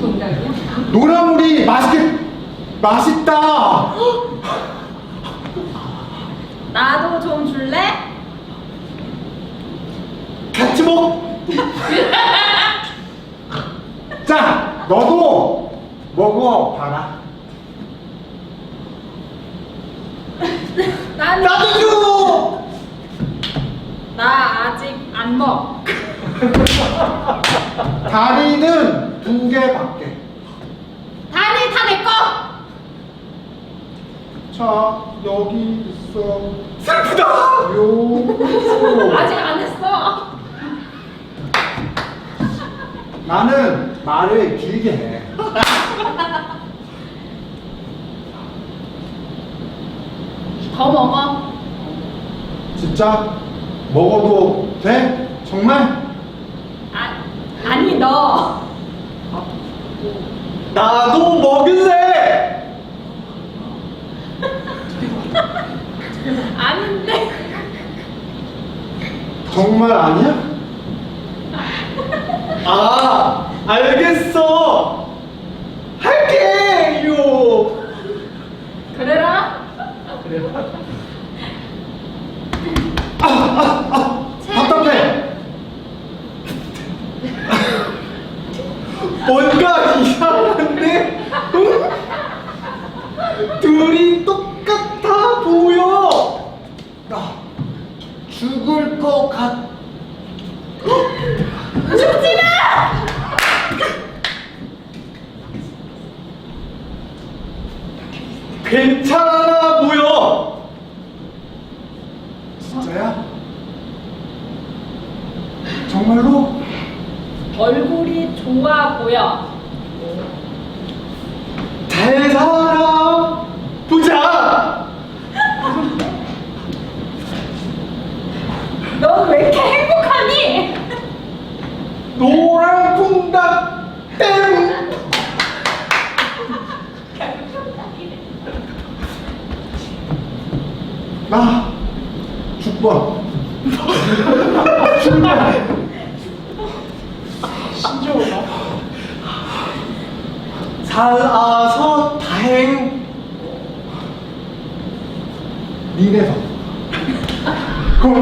동작이야? 노란물이 맛있게 맛있다. 나도 좀 줄래? 같이 먹. 자, 너도 먹어 봐라. 난 나도 줘. 나 아직 안 먹. 다리는 두 개밖에. 다리 다 내 거. 자, 여기 있어. 슬프다. 요. 아직 안 했어. 나는 말을 길게 해. 더 먹어. 진짜 먹어도 돼? 정말? 너. 나도 먹을래. 아닌데. 정말 아니야? 아, 알겠어. 할게요. 그래라. 아, 아, 아, 답답해. 뭔가 이상한데? 응? 둘이 똑같아 보여. 나 죽을 것 같. 죽지 마. 괜찮아 보여. 진짜야? 정말로? 얼굴이 좋아 보여. 잘 살아 보자. 너왜 이렇게 행복하니? 노란 콩닥 땡. 나 6번. 출발. 신기하다. 살아서 다행. 덕